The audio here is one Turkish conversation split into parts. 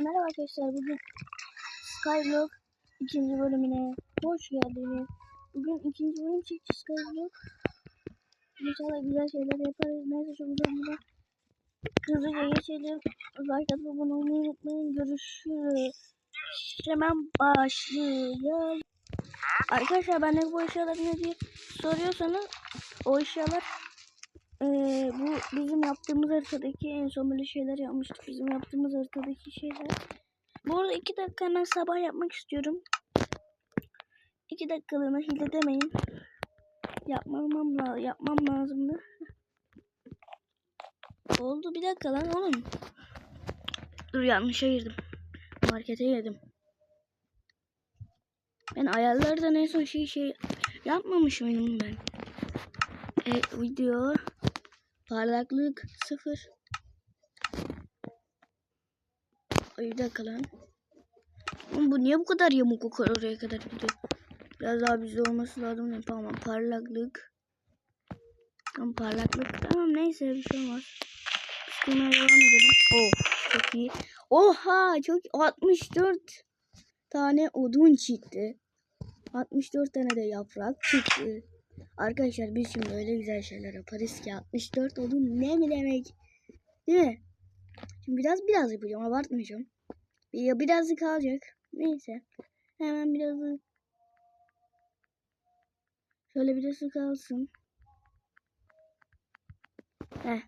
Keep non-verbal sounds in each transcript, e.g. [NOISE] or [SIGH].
merhaba arkadaşlar. Bugün Skyblock ikinci bölümüne hoş geldiniz. Bugün ikinci bölüm çekti Skyblock. İnşallah güzel şeyler yaparız. Neyse çok uzatmadan hızlıca geçelim. Like atıp abone olmayı unutmayın. Görüşürüz. Hemen başlayalım. Arkadaşlar bende bu eşyalar ne diye soruyorsanız o eşyalar eee, bu bizim yaptığımız haritadaki en son böyle şeyler yapmıştık. Bizim yaptığımız haritadaki şeyler. Bu arada iki dakika hemen sabah yapmak istiyorum. İki dakikalığına hile demeyin. Yapmam, la yapmam lazımdı. Oldu bir dakika lan oğlum. Dur yanlışa girdim. Markete girdim. Ben ayarlardan en son şey şey yapmamış mıydım ben? E, video parlaklık sıfır. Ay bir dakika lan. Oğlum bu niye bu kadar yamuk oraya kadar gidiyor? Biraz daha bizde olması lazım. Ne tamam parlaklık. Tamam parlaklık. Tamam neyse bir şey olmaz. Sıkılmaya devam edelim. Oh çok iyi. Oha çok 64 tane odun çıktı. 64 tane de yaprak çıktı. Arkadaşlar biz şimdi öyle güzel şeyler yaparız ki 64 odun ne mi demek? Değil mi? Şimdi biraz biraz yapacağım abartmayacağım. Ya birazcık kalacak. Neyse. Hemen birazcık Şöyle birazcık kalsın. Heh.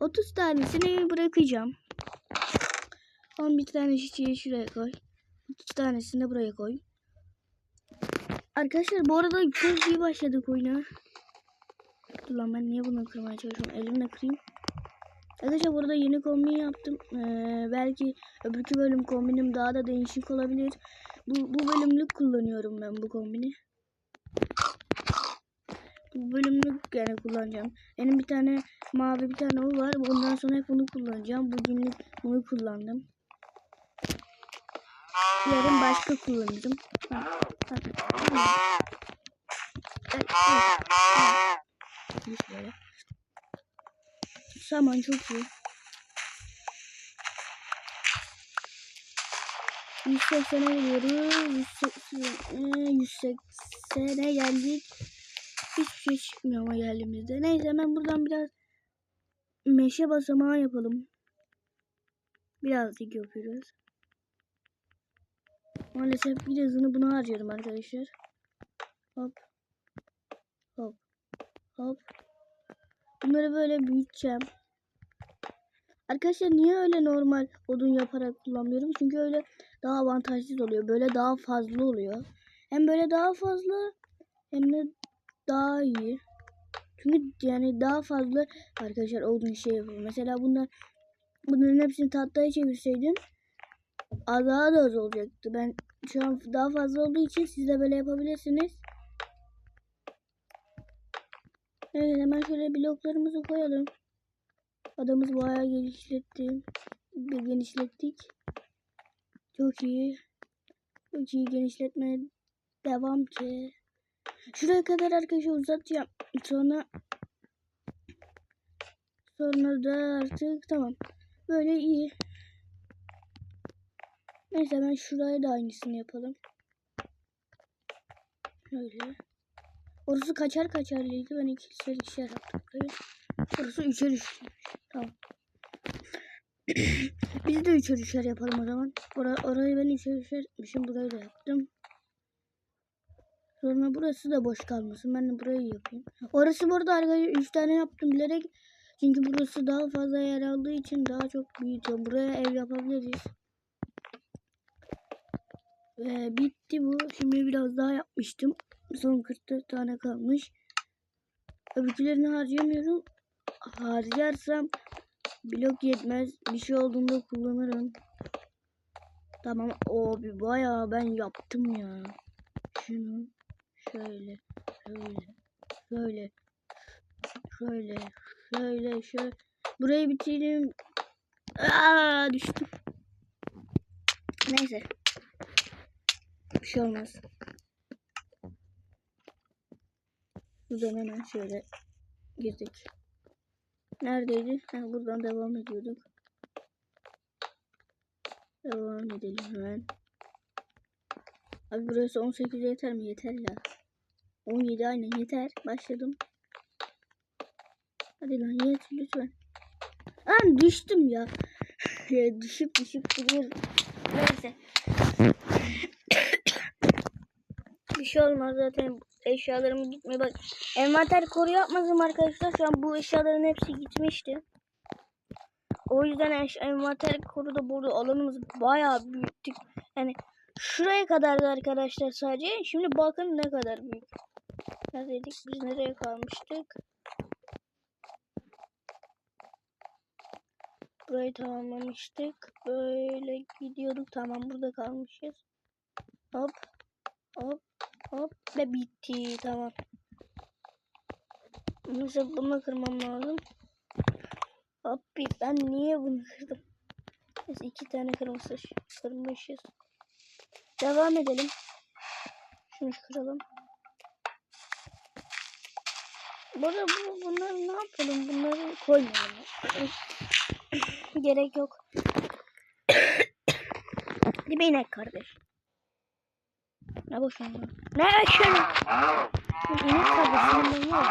30 tanesini bırakacağım. 11 tane çiçeği şuraya koy. 30 tanesini de buraya koy. Arkadaşlar bu arada çok iyi başladık oyuna. Dur lan ben niye bunu kırmaya çalışıyorum? Elimle kırayım. Arkadaşlar burada yeni kombin yaptım. Ee, belki öbürkü bölüm kombinim daha da değişik olabilir. Bu, bu bölümlük kullanıyorum ben bu kombini. Bu bölümlük yani kullanacağım. Benim bir tane mavi bir tane o var. Ondan sonra hep bunu kullanacağım. Bugünlük bunu kullandım. Yarın başka kullanırım. Saman çok iyi. 180'e gidiyoruz. 180, 180'e geldik. Hiçbir şey çıkmıyor ama geldiğimizde. Neyse hemen buradan biraz meşe basamağı yapalım. Birazcık yapıyoruz. Maalesef birazını buna harcıyorum arkadaşlar. Hop. Hop. Hop. Bunları böyle büyüteceğim. Arkadaşlar niye öyle normal odun yaparak kullanmıyorum? Çünkü öyle daha avantajsız oluyor. Böyle daha fazla oluyor. Hem böyle daha fazla hem de daha iyi. Çünkü yani daha fazla arkadaşlar odun şey yapıyor. Mesela bunlar bunların hepsini tahtaya çevirseydim daha da az olacaktı. Ben şu an daha fazla olduğu için siz de böyle yapabilirsiniz. Evet hemen şöyle bloklarımızı koyalım. Adamız bayağı genişletti. Bir genişlettik. Çok iyi. Çok iyi genişletmeye devam ki. Şuraya kadar arkadaşlar uzatacağım. Sonra sonra da artık tamam. Böyle iyi. Neyse ben şuraya da aynısını yapalım. Şöyle. Orası kaçar kaçarlıydı. Ben ikişer ikişer yaptım. Orası üçer üçer. Tamam. [CLEARS THROAT] Biz de üçer üçer yapalım o zaman. Ora orayı ben üçer üçer etmişim. Burayı da yaptım. Sonra burası da boş kalmasın. Ben de burayı yapayım. Orası burada arkadaşlar 3 tane yaptım bilerek. Çünkü burası daha fazla yer aldığı için daha çok büyütüyorum. Buraya ev yapabiliriz. Ve bitti bu. Şimdi biraz daha yapmıştım. Son 44 tane kalmış. Öbürkülerini harcayamıyorum. Harcarsam blok yetmez. Bir şey olduğunda kullanırım. Tamam. O bir bayağı ben yaptım ya. Şunu şöyle şöyle şöyle şöyle şöyle şöyle burayı bitireyim. Aa düştüm. Neyse. Bir şey olmaz. Buradan hemen şöyle girdik. Neredeydi? Ha, buradan devam ediyorduk. Devam edelim hemen. Abi burası 18 yeter mi? Yeter ya. 17 aynen yeter. Başladım. Hadi lan yet lütfen. Lan düştüm ya. [LAUGHS] ya düşüp düşüp duruyorum. Neyse. Şey olmaz zaten eşyalarım gitmiyor. Bak envanter koru yapmadım arkadaşlar. Şu an bu eşyaların hepsi gitmişti. O yüzden eş envanter koruda burada alanımız bayağı büyüttük. Yani şuraya kadardı arkadaşlar sadece. Şimdi bakın ne kadar büyük. Neredeydik? Biz nereye kalmıştık? Burayı tamamlamıştık. Böyle gidiyorduk. Tamam burada kalmışız. Hop. Hop. Hop. Ve bitti. Tamam. Mesela bunu kırmam lazım. Bir- Ben niye bunu kırdım? Neyse iki tane kırmışız. Kırmışız. Devam edelim. Şunu kıralım. Burada bu, bunları ne yapalım? Bunları koymayalım. [LAUGHS] Gerek yok. [COUGHS] Değil inek kardeş? Ne boşuna? Ne aşağı? İnek kardeşim ben yok.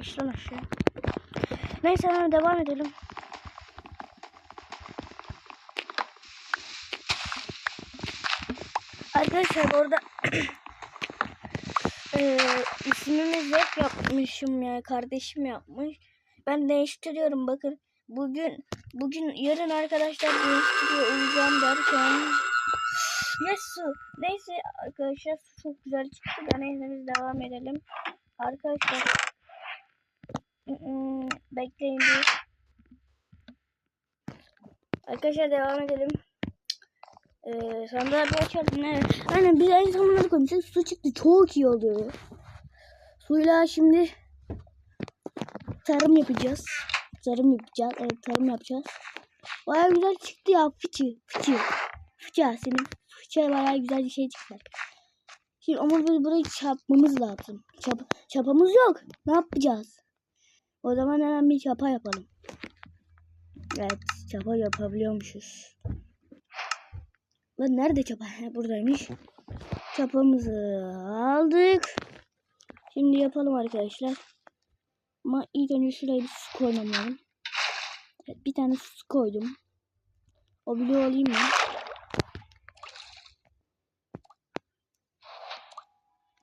İşte aşağı. Neyse hemen devam edelim. Arkadaşlar orada [CLEARS THROAT] Ee, ismimi Zep yapmışım ya. Kardeşim yapmış. Ben değiştiriyorum bakın. Bugün bugün yarın arkadaşlar değiştiriyor olacağım derken Yes. Neyse arkadaşlar çok güzel çıktı. Da neyse biz devam edelim. Arkadaşlar Hmm, bekleyin bir. Arkadaşlar devam edelim. Ee, sandığı bir açalım. Evet. Aynen biz en sonunda koymuştuk. Su çıktı. Çok iyi oluyor. Suyla şimdi tarım yapacağız. Tarım yapacağız. Evet tarım yapacağız. Baya güzel çıktı ya. Fıçı. Fıçı. Fıçı senin. Fıçı baya güzel bir şey çıktı. Şimdi ama biz burayı çapmamız lazım. Çap, çapamız yok. Ne yapacağız? O zaman hemen bir çapa yapalım. Evet çapa yapabiliyormuşuz. Lan nerede çapa? [LAUGHS] Buradaymış. Çapamızı aldık. Şimdi yapalım arkadaşlar. Ama ilk önce şuraya bir su koymam lazım. Evet, bir tane su koydum. O bloğu alayım mı?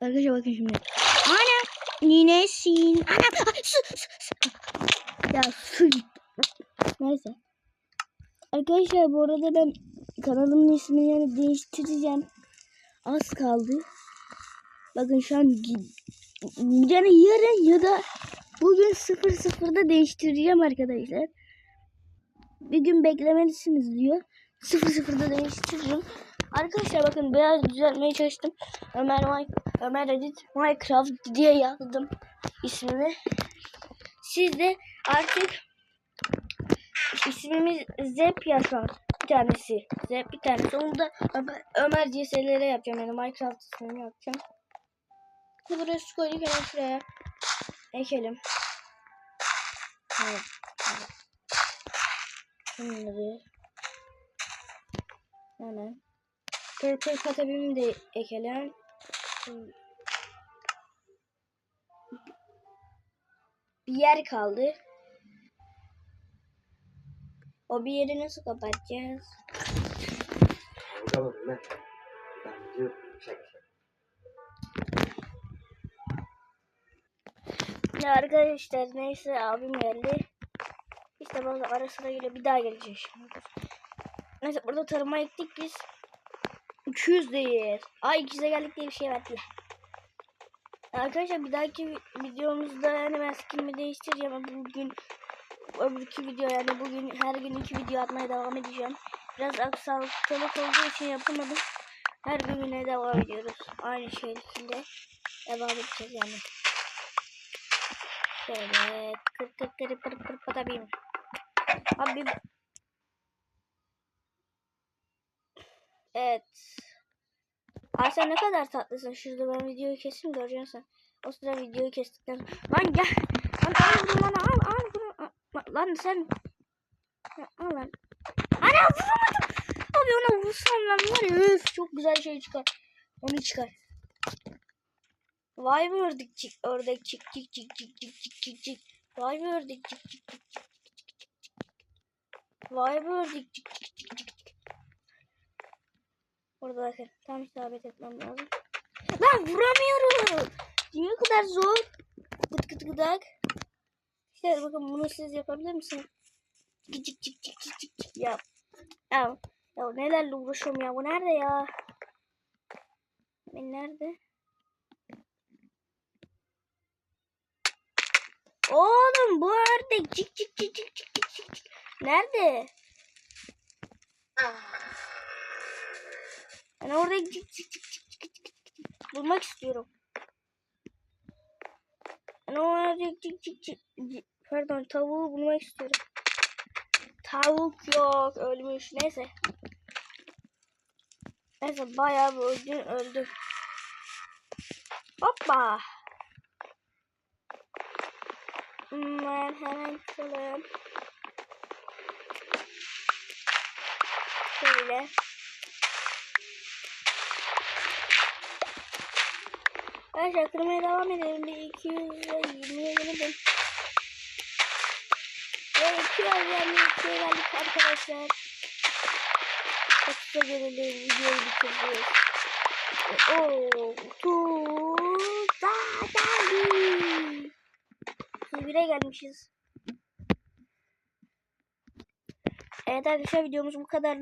Arkadaşlar bakın şimdi. Ana! Ninesin. Ana! Ah, Su, su, su. Ya su. Neyse. Arkadaşlar bu arada ben kanalımın ismini yani değiştireceğim. Az kaldı. Bakın şu an yani yarın ya da bugün 00'da değiştireceğim arkadaşlar. Bir gün beklemelisiniz diyor. 00'da değiştireceğim. Arkadaşlar bakın biraz düzeltmeye çalıştım. Ömer Mike, Ömer Edit Minecraft diye yazdım ismimi. Siz de artık ismimiz Zep Yaşar bir tanesi. Zep bir tanesi. Onu da Ömer, Ömer yapacağım. Yani Minecraft ismini yapacağım. Şimdi buraya su koyduk hemen şuraya. Ekelim. Evet. Bunları hemen. Purple katabimi de ekelim. Bir yer kaldı. O bir yeri nasıl kapatacağız? Ne? Ben. Şaka şaka. Ya arkadaşlar neyse abim geldi. İşte bana ara sıra geliyor. Bir daha gelecek şimdi. Neyse burada tarıma ektik biz. 200'deyiz. Ay 200'e geldik diye bir şey verdiler. Arkadaşlar bir dahaki videomuzda yani ben skinimi değiştireceğim. ama Bugün öbürkü video yani bugün her gün iki video atmaya devam edeceğim. Biraz aksaklık olduğu için yapamadım. Her gün yine devam ediyoruz. Aynı şekilde devam edeceğiz yani. Şöyle kır kır kır kır kır patabilirim. Abi Evet. Ay sen ne kadar tatlısın. Şurada ben videoyu keseyim göreceksin sen. O sırada videoyu kestikten. Lan gel. Lan al lan al al. Lan sen. Al lan. Ana vuramadım. Abi bulursam ben var ya üf, çok güzel şey çıkar. Onu çıkar. Vay be ördekçik ördekçik cik cik cik cik cik cik cik. Vay be ördekçik cik cik cik cik cik cik. Vay be ördekçik cik cik cik cik Burada bakın şey, tam isabet etmem lazım. Lan vuramıyorum. Niye kadar zor? Gıt gıt gıdak. İşte bakın bunu siz yapabilir misiniz? Cik cik cik cik cik cik cik ya. Ya, ya nelerle uğraşıyorum ya. Bu nerede ya? Ben nerede? Oğlum bu ördek cik cik cik cik cik cik cik. Nerede? Ah. Ben orada cik cik cik cik cik cik cik bulmak istiyorum. Ben orada cik cik cik pardon tavuğu bulmak istiyorum. Tavuk yok ölmüş neyse. Neyse bayağı bir öldü öldü. Hoppa. Ben hemen çıkalım. Şöyle. Arkadaşlar kırmaya devam edelim. Bir 220'ye gelelim. Ve 200 yani 2'ye geldik arkadaşlar. Çok kısa gelelim. Videoyu bitireceğiz. Ooo. Tuza geldi. 31'e gelmişiz. Evet arkadaşlar videomuz bu kadar.